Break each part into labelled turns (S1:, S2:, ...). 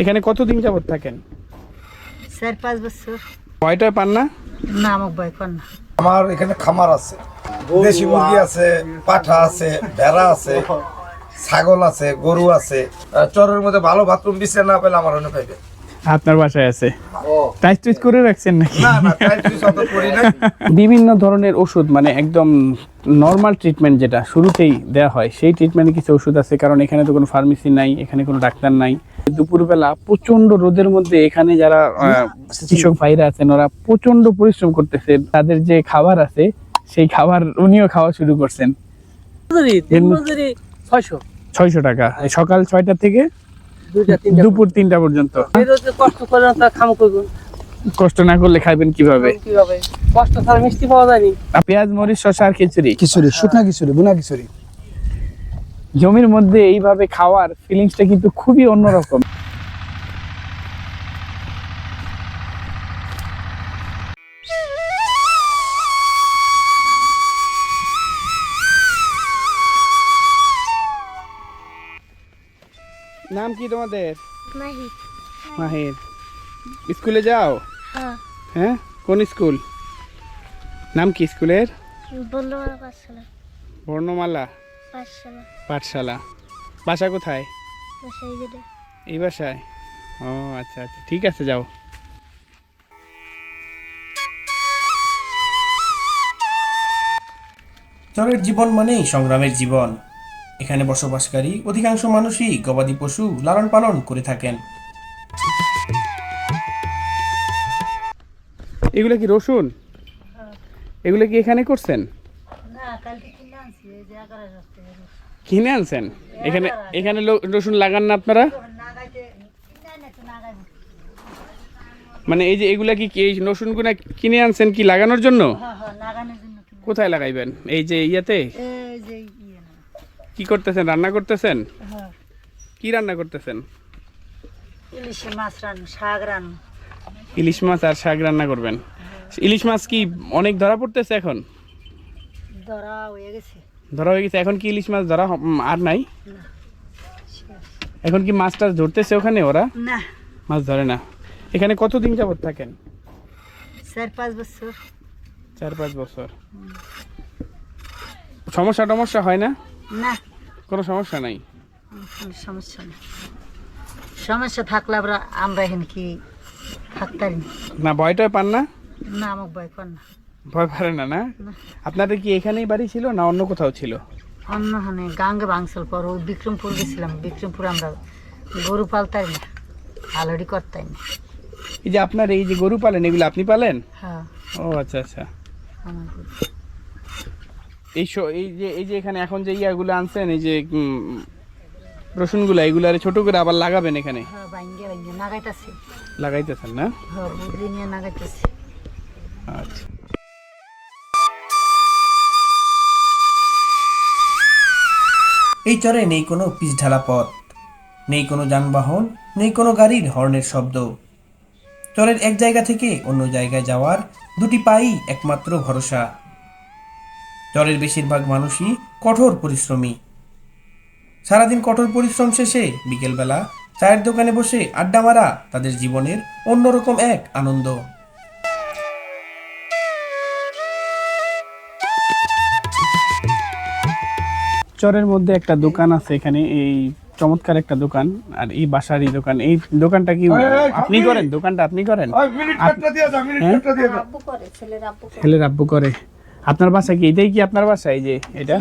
S1: এখানে কতদিন যাবত থাকেন?
S2: চার পাঁচ বছর।
S1: ভয়টা পান না?
S2: না আমাকে ভয় কর না।
S3: আমার এখানে খামার আছে। দেশি মুরগি আছে পাঠা আছে ভেড়া আছে ছাগল আছে গরু আছে। চরের মধ্যে ভালো বাথরুম বিশ্রাম না পেলে আমার অনেক পাইবে
S1: আপনার বাসায় আছে? টাইস টুইস করে রাখছেন নাকি?
S3: না না তাই তুই শব্দ করি না
S1: বিভিন্ন ধরনের ওষুধ মানে একদম নর্মাল ট্রিটমেন্ট যেটা শুরুতেই দেওয়া হয় সেই ট্রিটমেন্টে কিছু ওষুধ আছে কারণ এখানে তো কোনো ফার্মেসি নাই এখানে কোনো ডাক্তার নাই। দুপুরবেলা প্রচণ্ড রোদের মধ্যে এখানে যারা আহ, কৃষক ভাইরা আছেন ওরা প্রচণ্ড পরিশ্রম করতেছে। তাদের যে খাবার আছে সেই খাবার উনিও খাওয়া শুরু করছেন।
S4: ছয়শো।
S1: ছয়শো টাকা। সকাল ছয়টা থেকে দুপুর তিনটা পর্যন্ত।
S4: কষ্ট করে না
S1: করলে খাইবেন কীভাবে?
S4: কীভাবে? কষ্ট ছাড়া মিষ্টি পাওয়া যায়নি।
S1: পেঁয়াজ মরিচ শসা আর খিচুড়ি?
S5: খিচুড়ি শুকনা খিচুড়ি বুনা খিচুড়ি।
S1: জমির মধ্যে এইভাবে খাওয়ার ফিলিংসটা কিন্তু খুবই অন্যরকম। নাম কি তোমাদের?
S6: মাহি
S1: মাহির। স্কুলে যাও?
S6: হ্যাঁ।
S1: হ্যাঁ? কোন স্কুল? নাম কি স্কুলের? বর্ণমালা।
S6: পাঠশালা।
S1: পাঠশালা। বাসা কোথায়? এই বাসায়? ও আচ্ছা আচ্ছা ঠিক আছে যাও।
S7: চরের জীবন মানেই সংগ্রামের জীবন। এখানে বসবাসকারী অধিকাংশ মানুষই গবাদি পশু লালন পালন করে থাকেন।
S1: এগুলো কি রসুন? এগুলো কি এখানে করছেন?
S2: না কালকে কিনে আনছি এই যে
S1: কিনে আনছেন? এখানে এখানে রসুন লাগান না আপনারা? মানে এই যে এগুলা কি কি- এই রসুনগুলা কিনে আনছেন কি লাগানোর জন্য? কোথায় লাগাইবেন? এই যে ইয়াতে?
S2: এই যে ইয়ে
S1: কি করতেছেন? রান্না করতেছেন? কি রান্না করতেছেন?
S2: ইলিশে মাছ শাক রান্না
S1: ইলিশ মাছ আর শাক রান্না করবেন। ইলিশ মাছ কি অনেক ধরা পড়তেছে এখন?
S2: ধরা হয়ে গেছে।
S1: ধরা হয়ে গেছে এখন কি ইলিশ মাছ ধরা আর নাই? এখন কি মাছ টাছ ধরতেছে ওখানে ওরা?
S2: না।
S1: মাছ ধরে না। এখানে কতদিন যাবত থাকেন?
S2: চার পাঁচ বছর।
S1: চার পাঁচ বছর। সমস্যা টমস্যা হয় না?
S2: না।
S1: কোনো সমস্যা নাই?
S2: সমস্যা নেই। সমস্যা থাকলে আমরা আমরা এখানে কি থাকতারি? না।
S1: ভয়টাই পান না?
S2: না আমাকে ভয় কর না।
S1: ভয় পারে না না। আপনাদের কি এখানেই বাড়ি ছিল না অন্য কোথাও ছিল?
S2: অন্য হানে গাঙ্গে ভাঙছিল পর ওই বিক্রমপুর গেছিলাম বিক্রমপুর আমরা গরু পালতাই না আলহরি করতাই না।
S1: এই যে আপনার এই যে গরু পালেন এগুলো আপনি পালেন?
S2: হ্যাঁ।
S1: ও আচ্ছা আচ্ছা।
S2: আমার গরু।
S1: এই এই যে এই যে এখানে এখন যে ইয়াগুলো আনছেন এই যে রসুনগুলো এগুলো আরে ছোট করে আবার লাগাবেন এখানে?
S2: হ্যাঁ
S1: লাগাইতেছেন না?
S2: হ্যাঁ
S1: আচ্ছা।
S7: এই চরে নেই কোনো পিচঢালা পথ, নেই কোনো যানবাহন, নেই কোনো গাড়ির হর্নের শব্দ। চরের এক জায়গা থেকে অন্য জায়গায় যাওয়ার দুটি পাই একমাত্র ভরসা। চরের বেশিরভাগ মানুষই কঠোর পরিশ্রমী। সারাদিন কঠোর পরিশ্রম শেষে বিকেলবেলা চায়ের দোকানে বসে আড্ডা মারা তাদের জীবনের অন্যরকম এক আনন্দ।
S1: চরের মধ্যে একটা দোকান আছে এখানে এই চমৎকার একটা দোকান আর এই বাসারই দোকান। এই দোকানটা কি? আপনি করেন দোকানটা আপনি করেন।
S3: ওই মিনিট কাটটা দিয়ে দাও মিনিট
S1: হ্যাঁ?
S3: কাটটা দিয়ে দাও।
S1: ছেলের আব্বু করে। আপনার বাসা কি? এটাই কি আপনার বাসা এই যে এটা?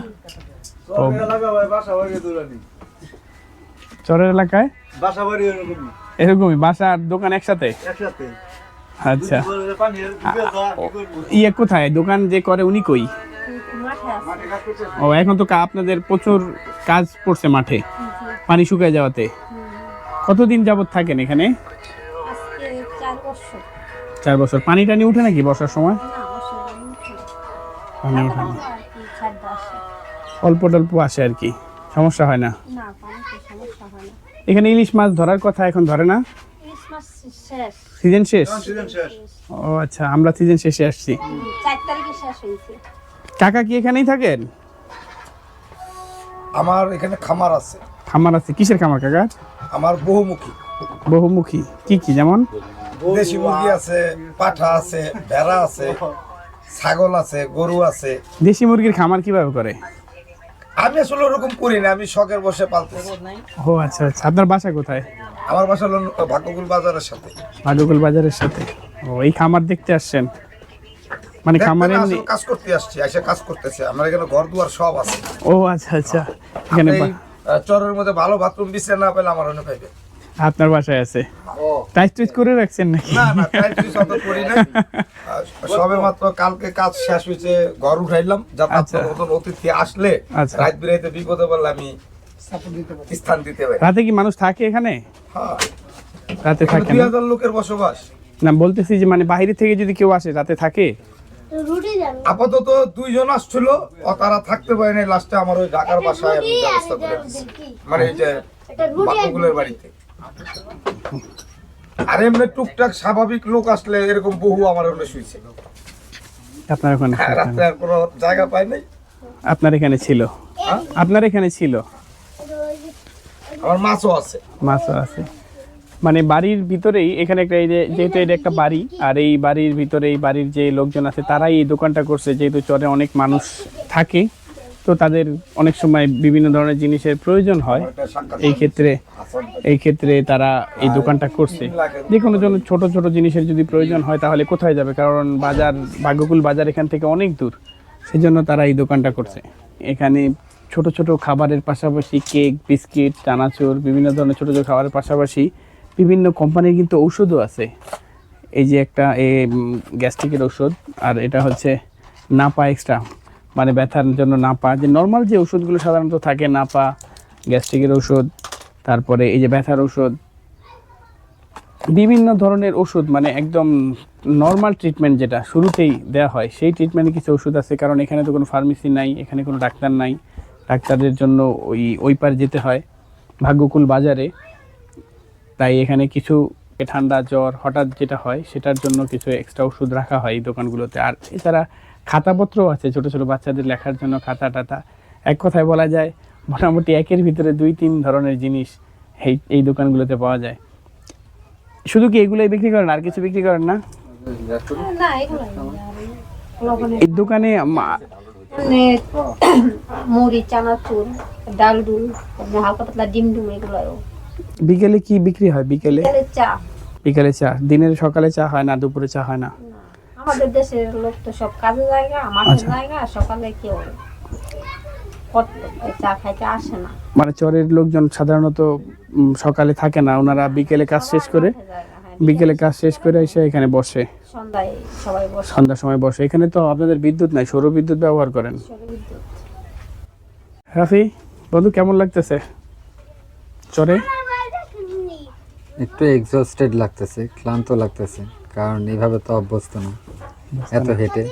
S1: চরের এলাকায়?
S3: এরকমই।
S1: এরকমই বাসা আর দোকান একসাথে?
S3: একসাথে।
S1: আচ্ছা।
S3: পানি
S1: ইয়ে কোথায়? দোকান যে করে উনি কই? ও এখন তো আপনাদের প্রচুর কাজ পড়ছে মাঠে। পানি শুকায় যাওয়াতে। কতদিন যাবত থাকেন এখানে?
S6: চার বছর।
S1: পানি টানি উঠে নাকি বর্ষার সময়?
S6: না বছর উঠে
S1: ওঠে না। অল্প টল্প আসে আর কি। সমস্যা হয় না?
S6: না পানিতে সমস্যা হয় না
S1: এখানে ইলিশ মাছ ধরার কথা এখন ধরে না? সিজন শেষ। ও আচ্ছা আমরা সিজন শেষে আসছি।
S6: চার তারিখে শেষ হয়েছে।
S1: কাকা কি এখানেই থাকেন?
S3: আমার এখানে খামার আছে।
S1: খামার আছে। কিসের খামার কাকা?
S3: আমার বহুমুখী।
S1: বহুমুখী। কি কি যেমন?
S3: দেশি মুরগি আছে পাঠা আছে ভেড়া আছে ছাগল আছে গরু আছে।
S1: দেশি মুরগির খামার কীভাবে করে?
S3: আমি আসলে ওরকম করি না আমি শখের বসে পালতেছি।
S1: ও আচ্ছা আচ্ছা। আপনার বাসা কোথায়?
S3: আমার বাসা হলো ভাগ্যকুল বাজারের সাথে।
S1: ভাগ্যকুল বাজারের সাথে। ও এই খামার দেখতে আসছেন। মানে খামারে এমনি-
S3: কাজ করতে আসছি এসে কাজ করতেছে। আমার এখানে ঘর দুয়ার সব আছে।
S1: ও আচ্ছা আচ্ছা। এখানে
S3: চরের মধ্যে ভালো বাথরুম বিছানা না পেলে আমার অনেক পাইবে।
S1: আপনার বাসায় আছে? টাইট টুইট করে রাখছেন নাকি?
S3: না না তাই তুই শত করি না সবে মাত্র কালকে কাজ শেষ হয়েছে ঘর উঠাইলাম যাতে
S1: আচ্ছা।
S3: আপনার মতন অতিথি আসলে
S1: আচ্ছা।
S3: রাত বিরাইতে বিপদে বললে আমি স্থান দিতে পারি।
S1: রাতে কি মানুষ থাকে এখানে?
S3: হ্যাঁ।
S1: রাতে থাকে
S3: দুই
S1: না
S3: হাজার লোকের বসবাস।
S1: না বলতেছি যে মানে বাইরে থেকে যদি কেউ আসে রাতে থাকে?
S3: আপাতত দুইজন আসছিল ও তারা থাকতে পারেনি লাস্টে আমার ওই ঢাকার বাসায় আমি ব্যবস্থা করে মানে এই যে বাকুগুলের বাড়িতে। আর এমনি টুকটাক স্বাভাবিক লোক আসলে এরকম বহু আমার ওখানে শুয়েছে
S1: আপনার ওখানে
S3: হ্যাঁ, রাত্রে আর কোনো জায়গা পাই নাই।
S1: আপনার এখানে ছিল?
S3: হ্যাঁ?
S1: আপনার এখানে ছিল?
S3: আমার মাছও আছে।
S1: মাছও আছে। মানে বাড়ির ভিতরেই এখানে একটা এই যে, যেহেতু এটা একটা বাড়ি, আর এই বাড়ির ভিতরে, এই বাড়ির যে লোকজন আছে, তারাই এই দোকানটা করছে, যেহেতু চরে অনেক মানুষ থাকে, তো তাদের অনেক সময় বিভিন্ন ধরনের জিনিসের প্রয়োজন হয়। এই ক্ষেত্রে এই ক্ষেত্রে তারা এই দোকানটা করছে। যে কোনো জন্য ছোট ছোট জিনিসের যদি প্রয়োজন হয়, তাহলে কোথায় যাবে? কারণ বাজার ভাগ্যকুল বাজার এখান থেকে অনেক দূর। সেজন্য তারা এই দোকানটা করছে। এখানে ছোট ছোট খাবারের পাশাপাশি কেক, বিস্কিট, চানাচুর, বিভিন্ন ধরনের ছোট ছোট খাবারের পাশাপাশি বিভিন্ন কোম্পানির কিন্তু ঔষধও আছে। এই যে একটা, এ গ্যাস্ট্রিকের ওষুধ আর এটা হচ্ছে নাপা এক্সট্রা। মানে ব্যথার জন্য নাপা, যে নর্মাল যে ওষুধগুলো সাধারণত থাকে, নাপা, গ্যাস্ট্রিকের ওষুধ তারপরে এই যে ব্যথার ওষুধ বিভিন্ন ধরনের ওষুধ মানে একদম নর্মাল ট্রিটমেন্ট যেটা শুরুতেই দেওয়া হয়, সেই ট্রিটমেন্টে কিছু ওষুধ আছে, কারণ এখানে তো কোনো ফার্মেসি নাই, এখানে কোনো ডাক্তার নাই। ডাক্তারদের জন্য ওই ওই পার যেতে হয়, ভাগ্যকুল বাজারে। তাই এখানে কিছু ঠান্ডা জ্বর হঠাৎ যেটা হয় সেটার জন্য কিছু এক্সট্রা ওষুধ রাখা হয় এই দোকানগুলোতে। আর এছাড়া খাতাপত্রও আছে ছোট ছোট বাচ্চাদের লেখার জন্য খাতা টাতা। এক কথায় বলা যায় মোটামুটি একের ভিতরে দুই তিন ধরনের জিনিস এই এই দোকানগুলোতে পাওয়া যায়। শুধু কি এগুলোই বিক্রি করেন? আর কিছু বিক্রি করেন না? এই দোকানে
S6: মানে মুড়ি চানাচুর ডাল ডুল হালকা পাতলা ডিম ডুম এগুলো
S1: বিকেলে কি বিক্রি হয়? বিকেলে?
S6: চা।
S1: বিকেলে চা। দিনের সকালে চা হয় না দুপুরে চা হয় না?
S6: আমাদের দেশের লোক তো সব কাজে জায়গা
S1: আচ্ছা।
S6: জায়গা সকালে কেউ চা খাইতে আসে না।
S1: মানে চরের লোকজন সাধারণত সকালে থাকে না ওনারা বিকেলে কাজ শেষ করে
S6: হ্যাঁ,
S1: বিকেলে কাজ শেষ করে এসে এখানে বসে। সন্ধ্যার সময় বসে। এখানে তো আপনাদের বিদ্যুৎ নাই সৌর বিদ্যুৎ ব্যবহার করেন। রাফি বন্ধু কেমন লাগতেছে? চরে?
S8: একটু এক্সস্টেড লাগতেছে ক্লান্ত লাগতেছে কারণ এইভাবে তো অভ্যস্ত না এত হেঁটে।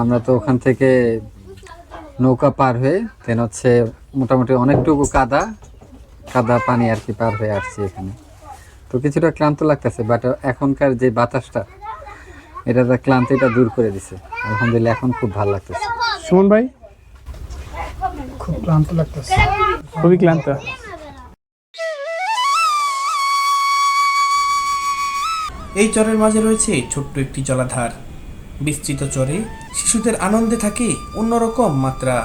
S8: আমরা তো ওখান থেকে নৌকা পার হয়ে দেন হচ্ছে মোটামুটি অনেকটুকু কাদা কাদা পানি আর কি পার হয়ে আসছি এখানে। তো কিছুটা ক্লান্ত লাগতেছে বাট এখনকার যে বাতাসটা এটা তো ক্লান্তিটা দূর করে দিছে। আলহামদুলিল্লাহ এখন খুব ভালো লাগতেছে।
S1: সুমন ভাই?
S5: খুব ক্লান্ত লাগতেছে।
S1: খুবই ক্লান্ত।
S7: এই চরের মাঝে রয়েছে ছোট্ট একটি জলাধার। বিস্তৃত চরে শিশুদের আনন্দে থাকে অন্যরকম মাত্রা।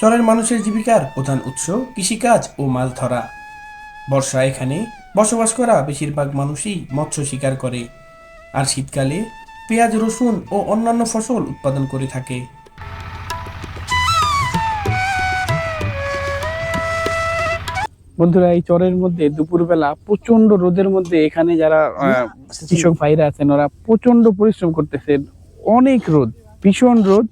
S7: চরের মানুষের জীবিকার প্রধান উৎস কৃষিকাজ ও মাছ ধরা বর্ষা এখানে বসবাস করা বেশিরভাগ মানুষই মৎস্য শিকার করে। আর শীতকালে পেঁয়াজ, রসুন ও অন্যান্য ফসল উৎপাদন করে থাকে।
S1: বন্ধুরা, এই চরের মধ্যে দুপুরবেলা প্রচণ্ড রোদের মধ্যে এখানে যারা কৃষক ভাইরা আছেন, ওরা প্রচণ্ড পরিশ্রম করতেছেন। অনেক রোদ, ভীষণ রোদ।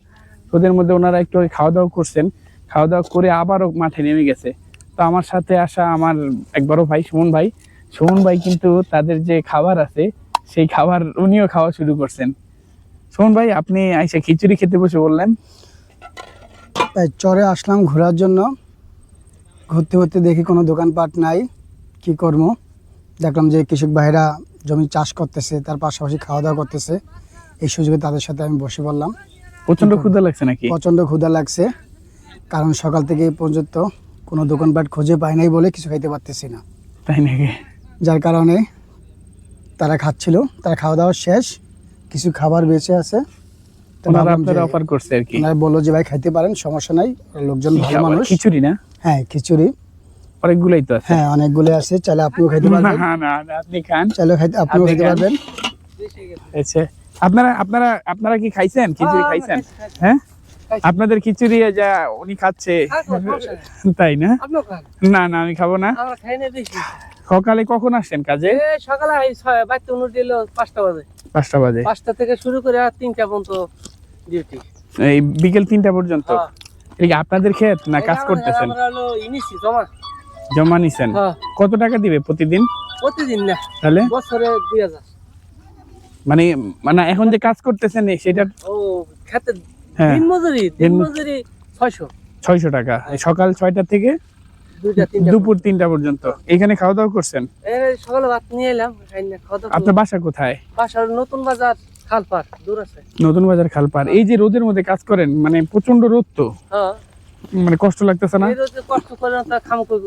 S1: রোদের মধ্যে ওনারা একটু খাওয়া দাওয়া করছেন। খাওয়া দাওয়া করে আবারও মাঠে নেমে গেছে। তো আমার সাথে আসা আমার এক বড় ভাই সুমন ভাই। সুমন ভাই কিন্তু তাদের যে খাবার আছে সেই খাবার উনিও খাওয়া শুরু করছেন। সুমন ভাই আপনি আইসা খিচুড়ি খেতে বসে বললেন।
S5: তাই চরে আসলাম ঘোরার জন্য। ঘুরতে ঘুরতে দেখি কোনো দোকানপাট নাই কি করব? দেখলাম যে কৃষক ভাইরা জমি চাষ করতেছে তার পাশাপাশি খাওয়া দাওয়া করতেছে। এই সুযোগে তাদের সাথে আমি বসে পড়লাম।
S1: প্রচণ্ড ক্ষুধা লাগছে নাকি?
S5: প্রচণ্ড ক্ষুধা লাগছে কারণ সকাল থেকে পর্যন্ত কোনো দোকানপাট খুঁজে পাই নাই বলে কিছু খাইতে পারতেছি না।
S1: তাই নাকি?
S5: যার কারণে তারা খাচ্ছিল তারা খাওয়া দাওয়া শেষ কিছু খাবার বেঁচে আছে। তো
S1: ওনারা আপনারা অফার করছে আর কি।
S5: বলল যে ভাই খাইতে পারেন সমস্যা নাই লোকজন ভালো মানুষ।
S1: খিচুড়ি না?
S5: হ্যাঁ খিচুড়ি।
S1: অনেকগুলাই তো আছে।
S5: হ্যাঁ অনেকগুলো আছে। চাইলে আপনিও খাইতে পারবেন।
S1: না না, আপনি খান।
S5: চাইলে খাইতে আপনিও খাইতে পারবেন।
S1: আচ্ছা আপনারা আপনারা আপনারা কি খাইছেন? খিচুড়ি
S4: হ্যাঁ,
S1: খাইছেন?
S4: খাইছি, খাইছি।
S1: হ্যাঁ। আপনাদের খিচুড়ি যা উনি খাচ্ছে। তাই না? না না আমি খাব না। সকালে কখন আসছেন কাজে?
S4: সকালে বাড়িতে পাঁচটা বাজে।
S1: পাঁচটা বাজে।
S4: পাঁচটা থেকে শুরু করে আর তিনটা পর্যন্ত ডিউটি
S1: এই বিকেল তিনটা পর্যন্ত?
S4: হ্যাঁ।
S1: আপনাদের ক্ষেত না কাজ করতেছেন?
S4: জমা।
S1: জমা নিছেন।
S4: হ্যাঁ।
S1: কত টাকা দিবে প্রতিদিন?
S4: প্রতিদিন না।
S1: তাহলে?
S4: বছরে দুই হাজার।
S1: মানে মানে এখন যে কাজ করতেছেন সেটা
S4: ও খেতে দিন মজুরি দিন মজুরি।
S1: টাকা। সকাল ছয়টা থেকে দুপুর পর্যন্ত। এখানে খাওয়া দাওয়া করছেন
S4: সকালে ভাত নিয়ে এলাম খাওয়া দাওয়া
S1: আপনার বাসা কোথায়?
S4: বাসার নতুন বাজার খালপার দূর আছে।
S1: নতুন বাজার খালপার এই যে রোদের মধ্যে কাজ করেন মানে প্রচণ্ড রোদ তো?
S4: হ্যাঁ।
S1: মানে কষ্ট লাগতেছে না?
S4: কষ্ট করে না খাম করব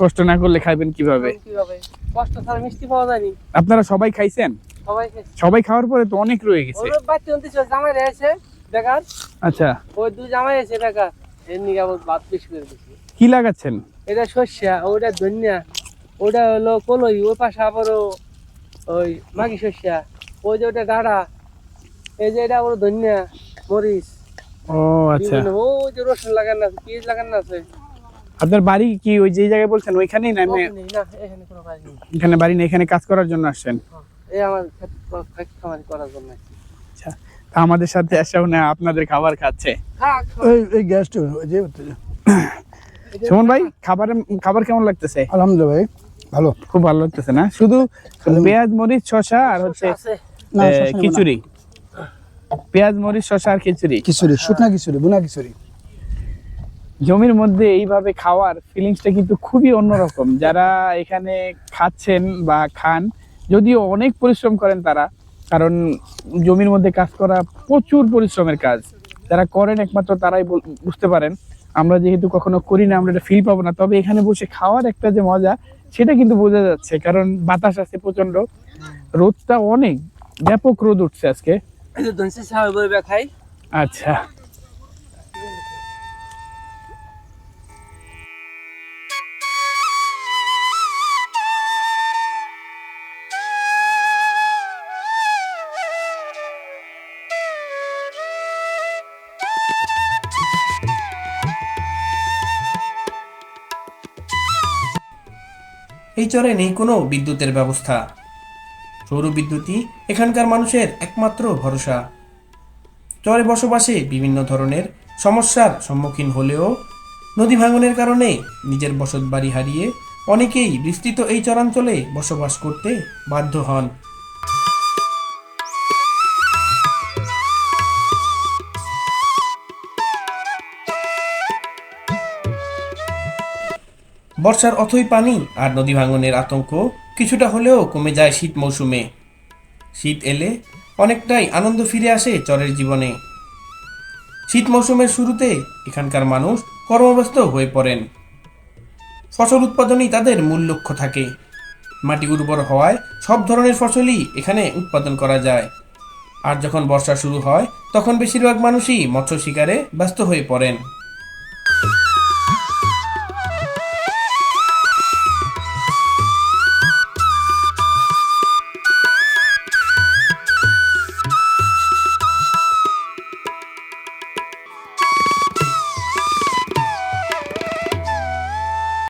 S1: কষ্ট না করলে খাইবেন কীভাবে?
S4: কীভাবে? কষ্ট ছাড়া মিষ্টি পাওয়া যায়নি
S1: আপনারা সবাই খাইছেন?
S4: সবাই
S1: সবাই খাওয়ার পরে তো অনেক রয়ে গেছে।
S4: বাচ্চা জামাই রয়েছে বেকার।
S1: আচ্ছা।
S4: ওই দুই জামাই আছে বেকার। এর নিয়ে আবার ভাত বেশি করে দিচ্ছি
S1: কি লাগাচ্ছেন?
S4: এটা ওটা ধনিয়া ওটা হলো কলই ওই পাশে আবারও ওই মাগি ওই যে ওটা ডাড়া এই যে এটা আবার ধনিয়া মরিচ।
S1: ও আচ্ছা।
S4: ওই যে রসুন লাগানো আছে পেঁয়াজ লাগানো আছে।
S1: আপনার বাড়ি কি ওই যে জায়গায় বলছেন ওইখানেই না?
S4: এখানে কোনো কাজ নেই।
S1: এখানে বাড়ি না এখানে কাজ করার জন্য আসছেন?
S4: এই আমার খামারি করার জন্য
S1: আমাদের সাথে আসাও না আপনাদের খাবার খাচ্ছে।
S4: থাক
S5: এই এই গ্যাসটা যে
S1: সুমন ভাই খাবারের খাবার কেমন লাগতেছে?
S5: আলহামদুলিল্লাহ ভাই ভালো।
S1: খুব ভালো লাগতেছে না? শুধু পেঁয়াজ মরিচ শসা আর হচ্ছে। খিচুড়ি। পেঁয়াজ মরিচ শসা আর খিচুড়ি।
S5: খিচুড়ি শুকনা খিচুড়ি বুনা খিচুড়ি।
S1: জমির মধ্যে এইভাবে খাওয়ার ফিলিংসটা কিন্তু খুবই অন্যরকম। যারা এখানে খাচ্ছেন বা খান যদিও অনেক পরিশ্রম করেন তারা কারণ জমির মধ্যে কাজ করা প্রচুর পরিশ্রমের কাজ। যারা করেন একমাত্র তারাই বুঝতে পারেন। আমরা যেহেতু কখনো করি না আমরা এটা ফিল পাবো না। তবে এখানে বসে খাওয়ার একটা যে মজা সেটা কিন্তু বোঝা যাচ্ছে। কারণ বাতাস আছে প্রচণ্ড রোদটা অনেক। ব্যাপক রোদ উঠছে আজকে। আচ্ছা।
S7: এই চরে নেই কোনো বিদ্যুতের ব্যবস্থা। সৌর বিদ্যুৎই এখানকার মানুষের একমাত্র ভরসা। চরে বসবাসে বিভিন্ন ধরনের সমস্যার সম্মুখীন হলেও নদী ভাঙনের কারণে নিজের বসত বাড়ি হারিয়ে অনেকেই বিস্তৃত এই চরাঞ্চলে বসবাস করতে বাধ্য হন। বর্ষার অথই পানি আর নদী ভাঙনের আতঙ্ক কিছুটা হলেও কমে যায় শীত মৌসুমে। শীত এলে অনেকটাই আনন্দ ফিরে আসে চরের জীবনে। শীত মৌসুমের শুরুতে এখানকার মানুষ কর্মব্যস্ত হয়ে পড়েন। ফসল উৎপাদনই তাদের মূল লক্ষ্য থাকে। মাটি উর্বর হওয়ায় সব ধরনের ফসলই এখানে উৎপাদন করা যায়। আর যখন বর্ষা শুরু হয়, তখন বেশিরভাগ মানুষই মৎস্য শিকারে ব্যস্ত হয়ে পড়েন।